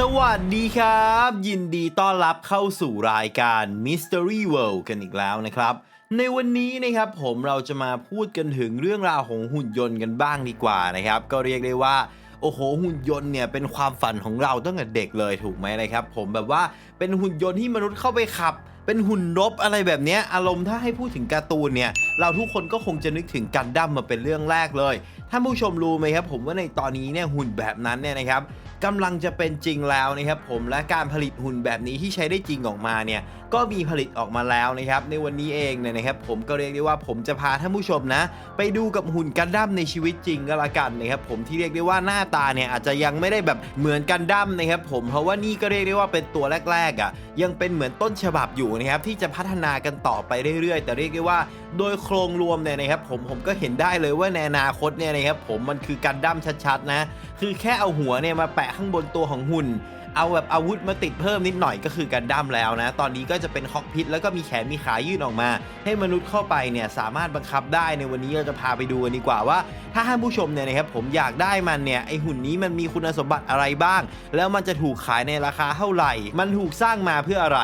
สวัสดีครับ ยินดีต้อนรับเข้าสู่รายการ Mystery World กันอีกแล้วนะครับ ในวันนี้นะครับผมเราจะมาพูดกันถึงเรื่องราวของหุ่นยนต์กันบ้างดีกว่านะครับ ก็เรียกได้ว่าโอ้โหหุ่นยนต์เนี่ยเป็นความฝันของเราตั้งแต่เด็กเลยถูกไหมนะครับ ผมแบบว่าเป็นหุ่นยนต์ที่มนุษย์เข้าไปขับ เป็นหุ่นรบอะไรแบบนี้อารมณ์ถ้าให้พูดถึงการ์ตูนเนี่ยเราทุกคนก็คงจะนึกถึงกันดั้มมาเป็นเรื่องแรกเลย ท่านผู้ชมรู้ไหมครับผมว่าในตอนนี้เนี่ยหุ่นแบบนั้นเนี่ยนะครับกำลังจะเป็นจริงแล้วนะครับผมและการผลิตหุ่นแบบนี้ที่ใช้ได้จริงออกมาเนี่ยก็มีผลิตออกมาแล้วนะครับในวันนี้เองเนี่ยนะครับผมก็เรียกได้ว่าผมจะพาท่านผู้ชมนะ ไปดูกับหุ่นกันดั้มในชีวิตจริงก็แล้วกันนะครับผมที่เรียกได้ว่าหน้าตาเนี่ยอาจจะยังไม่ได้แบบเหมือนกันดั้มนะครับผมเพราะว่านี่ก็เรียกได้ว่าเป็นตัวแรกๆอะยังเป็นเหมือนต้นฉบับอยู่นะครับที่จะพัฒนากันต่อไปเรื่อยๆ แต่เรียกได้ว่า โดยโครงรวมเนี่ยนะครับผมผมก็เห็นได้เลยว่าในอนาคตเนี่ยนะครับผมมันคือกันดั้มชัดๆนะ คือแค่เอาหัวเนี่ยมาแปะข้างบนตัวของหุ่น เอาแบบอาวุธมาติดเพิ่มนิดหน่อยก็คือกันดั้มแล้วนะ ตอนนี้ก็จะเป็นคอกพิทแล้วก็มีแขนมีขายื่นออกมา ให้มนุษย์เข้าไปเนี่ยสามารถบังคับได้ในวันนี้เราจะพาไปดูกันดีกว่าว่า ถ้าท่านผู้ชมเนี่ยนะครับผมอยากได้มันเนี่ยไอหุ่นนี้มันมีคุณสมบัติอะไรบ้าง แล้วมันจะถูกขายในราคาเท่าไหร่ มันถูกสร้างมาเพื่ออะไร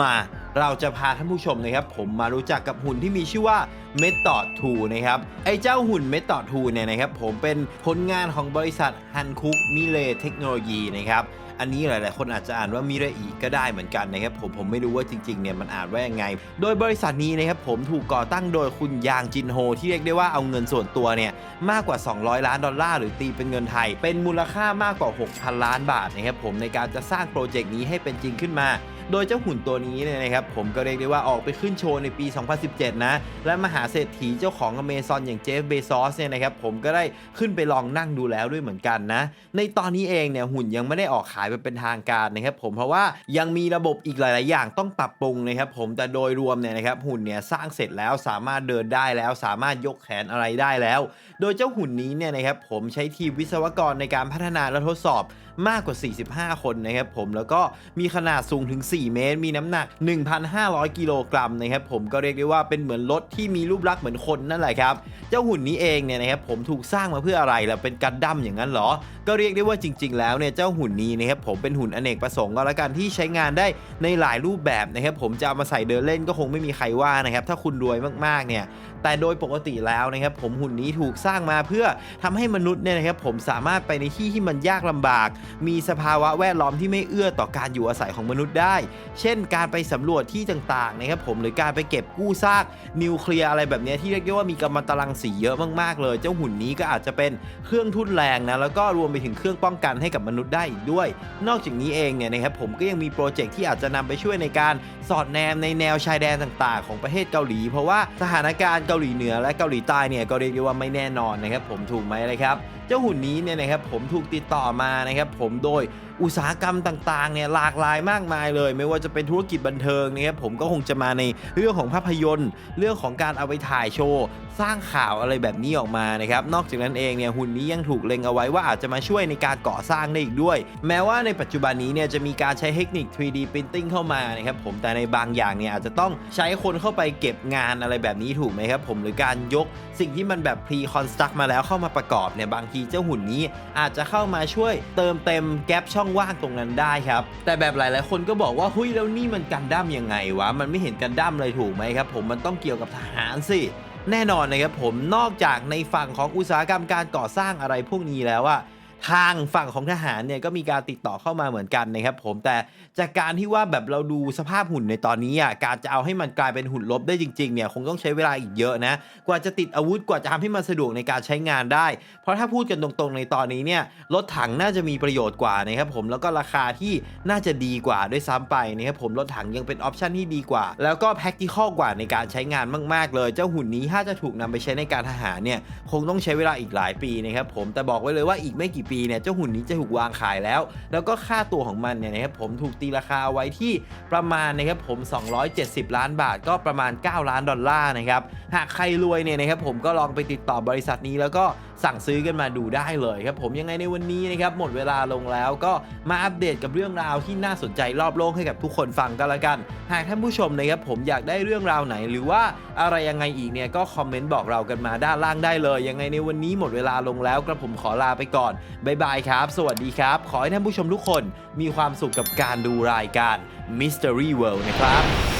มา เราจะพาท่านผู้ชมนะครับ ผมมารู้จักกับหุ่นที่มีชื่อว่า m e t h o d 2นะครับ ไอ้เจ้าหุ่น m e t h o d 2เนี่ยนะครับ ผมเป็นผลงานของบริษัท h a n k o o k m i l e Technology นะครับอันนี้หลายๆ คนอาจจะอ่านว่ามิเรอีก็ได้เหมือนกันนะครับผมผมไม่รู้ว่าจริงๆเนี่ยมันอ่านว่ายังไง โดยบริษัทนี้นะครับผมถูกก่อตั้งโดยคุณยางจินโฮ ที่เรียกได้ว่าเอาเงินส่วนตัวเนี่ยมากกว่า 200 ล้านดอลลาร์หรือตีเป็นเงินไทย เป็นมูลค่ามากกว่า 6,000 ล้านบาทนะครับผมในการจะสร้างโปรเจกต์นี้ให้เป็นจริงขึ้นมาโดยเจ้าหุ่นตัวนี้เนี่ยนะครับผมก็เรียกได้ว่าออกไปขึ้นโชว์ในปี 2017 นะ และมหาเศรษฐีเจ้าของอเมซอนอย่างเจฟเบซอสเนี่ยนะครับผมก็ได้ขึ้นไปลองนั่งดูแล้วด้วยเหมือนกันนะ ในตอนนี้เองเนี่ยหุ่นยังไม่ได้ออกขายไปเป็นทางการนะครับผมเพราะว่ายังมีระบบอีกหลาย ๆ อย่างต้องปรับปรุงนะครับผมแต่โดยรวมเนี่ยนะครับหุ่นเนี่ยสร้างเสร็จแล้วสามารถเดินได้แล้ว สามารถยกแขนอะไรได้แล้ว โดยเจ้าหุ่นนี้เนี่ยนะครับผมใช้ทีมวิศวกรในการพัฒนาและทดสอบมากกว่า 45 คนนะครับผมแล้วก็มีขนาดสูงถึง 4เมตร มีน้ำหนัก 1,500 กิโลกรัมนะครับผมก็เรียกได้ว่าเป็นเหมือนรถที่มีรูปลักษณ์เหมือนคนนั่นแหละครับเจ้าหุ่นนี้เองเนี่ยนะครับผมถูกสร้างมาเพื่ออะไรล่ะเป็นกันดั้มอย่างนั้นเหรอ ก็เรียกได้ว่าจริง ๆ แล้วเนี่ยเจ้าหุ่นนี้นะครับผมเป็นหุ่นอเนกประสงค์ก็แล้วกันที่ใช้งานได้ในหลายรูปแบบนะครับผมจะเอามาใส่เดินเล่นก็คงไม่มีใครว่านะครับถ้าคุณรวยมากๆเนี่ย แต่โดยปกติแล้วนะครับผมหุ่นนี้ถูกสร้างมาเพื่อทำให้มนุษย์เนี่ยนะครับผมสามารถไปในที่ที่มันยากลำบาก มีสภาวะแวดล้อมที่ไม่เอื้อต่อการอยู่อาศัยของมนุษย์ได้ เช่น การไปสำรวจที่ต่างๆนะครับผมหรือการไปเก็บกู้ซากนิวเคลียร์อะไรแบบนี้ที่เรียกได้ว่ามีกัมมันตรังสีเยอะมากๆ เลย เจ้าหุ่นนี้ก็อาจจะเป็นเครื่องทุ่นแรงนะแล้วก็รวมไปถึงเครื่องป้องกันให้กับมนุษย์ได้อีกด้วย นอกจากนี้เองเนี่ยนะครับผมก็ยังมีโปรเจกต์ที่อาจจะนำไปช่วยในการสอดแนมในแนวชายแดนต่าง ๆ ของประเทศเกาหลี เพราะว่าสถานการณ์เกาหลีเหนือและเกาหลีใต้เนี่ยก็เรียกได้ว่าไม่แน่นอนนะครับผมถูกไหมเลยครับ จ้าหุ่นนี้เนี่ยนะครับผมถูกติดต่อมานะครับผมโดยอุตสาหกรรมต่างๆเนี่ยหลากหลายมากมายเลย ไม่ว่าจะเป็นธุรกิจบันเทิงนะครับผมก็คงจะมาในเรื่องของภาพยนตร์ เรื่องของการเอาไปถ่ายโชว์ สร้างข่าวอะไรแบบนี้ออกมานะครับนอกจากนั้นเองเนี่ยหุ่นนี้ยังถูกเล็งเอาไว้ว่าอาจจะมาช่วยในการก่อสร้างได้อีกด้วย แม้ว่าในปัจจุบันนี้เนี่ยจะมีการใช้เทคนิค 3D Printing เข้ามานะครับผมแต่ในบางอย่างเนี่ยอาจจะต้องใช้คนเข้าไปเก็บงานอะไรแบบนี้ถูกไหมครับผมหรือการยกสิ่งที่มันแบบ pre construct มาแล้วเข้ามาประกอบเนี่ยบางทีเจ้าหุ่นนี้อาจจะเข้ามาช่วยเติมเต็มแกลบช่องว่างตรงนั้นได้ครับ แต่แบบหลายๆ คนก็บอกว่าเฮ้ยแล้วนี่มันกันดั้มยังไงวะ มันไม่เห็นกันดั้มเลยถูกไหมครับ ผมมันต้องเกี่ยวกับทหารสิแน่นอนนะครับผมนอกจากในฝั่งของอุตสาหกรรมการก่อสร้างอะไรพวกนี้แล้วอะ ทางฝั่งของทหารเนี่ยก็มีการติดต่อเข้ามาเหมือนกันนะครับผมแต่จากการที่ว่าแบบเราดูสภาพหุ่นในตอนนี้อะการจะเอาให้มันกลายเป็นหุ่นลบได้จริงๆเนี่ยคงต้องใช้เวลาอีกเยอะนะกว่าจะติดอาวุธกว่าจะทำให้มันสะดวกในการใช้งานได้ เพราะถ้าพูดกันตรงๆในตอนนี้เนี่ยรถถังน่าจะมีประโยชน์กว่านะครับผมแล้วก็ราคาที่น่าจะดีกว่าด้วยซ้ำไปนะครับผมรถถังยังเป็นออปชันที่ดีกว่า แล้วก็ practical กว่าในการใช้งานมาก ๆ เลยเจ้าหุ่นนี้ถ้าจะถูกนำไปใช้ในการทหารเนี่ยคงต้องใช้เวลาอีกหลายปีนะครับผมแต่บอกไว้เลยว่าอีกไม่กี่ปีเนี่ยเจ้าหุ่นนี้จะถูกวางขายแล้ว แล้วก็ค่าตัวของมันเนี่ยนะครับผมถูกตีราคาไว้ที่ประมาณนะครับผม 270 ล้านบาทก็ประมาณ 9 ล้านดอลลาร์นะครับหากใครรวยเนี่ยนะครับผมก็ลองไปติดต่อบริษัทนี้แล้วก็ สั่งซื้อกันมาดูได้เลยครับผมยังไงในวันนี้นะครับหมดเวลาลงแล้วก็มาอัปเดตกับเรื่องราวที่น่าสนใจรอบโลกให้กับทุกคนฟังกันละกัน หากท่านผู้ชมนะครับผมอยากได้เรื่องราวไหน หรือว่าอะไรยังไงอีกเนี่ยก็คอมเมนต์บอกเรากันมาด้านล่างได้เลย ยังไงในวันนี้หมดเวลาลงแล้วกระผมขอลาไปก่อนบ๊ายบายครับ สวัสดีครับ ขอให้ท่านผู้ชมทุกคนมีความสุขกับการดูรายการ Mystery World นะครับ